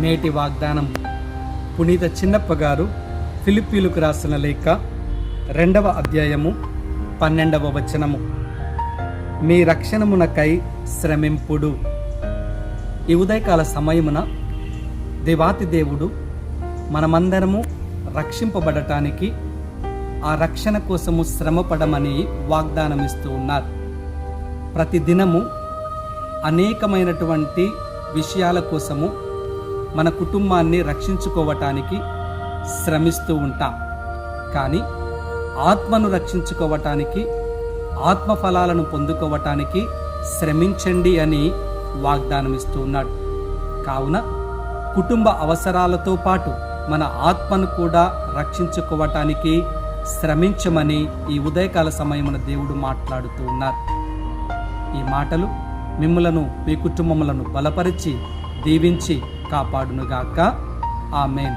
నేటి వాగ్దానం. పునీత చిన్నప్ప గారు ఫిలిప్పీలకు రాసిన లేఖ రెండవ అధ్యాయము పన్నెండవ వచనము. మీ రక్షణమునకై శ్రమింపుడు. ఈ ఉదయకాల సమయమున దేవాతి దేవుడు మనమందరము రక్షింపబడటానికి ఆ రక్షణ కోసము శ్రమపడమని వాగ్దానం ఇస్తూ ఉన్నారు. ప్రతి దినము అనేకమైనటువంటి విషయాల కోసము మన కుటుంబాన్ని రక్షించుకోవటానికి శ్రమిస్తూ ఉంటాం. కానీ ఆత్మను రక్షించుకోవటానికి ఆత్మ ఫలాలను పొందుకోవటానికి శ్రమించండి అని వాగ్దానం ఇస్తూ ఉన్నాడు. కావున కుటుంబ అవసరాలతో పాటు మన ఆత్మను కూడా రక్షించుకోవటానికి శ్రమించమని ఈ ఉదయకాల సమయమున దేవుడు మాట్లాడుతూ ఉన్నారు. ఈ మాటలు మిమ్మలను మీ కుటుంబములను బలపరిచి దీవించి కాపాడునుగాక. ఆమెన్.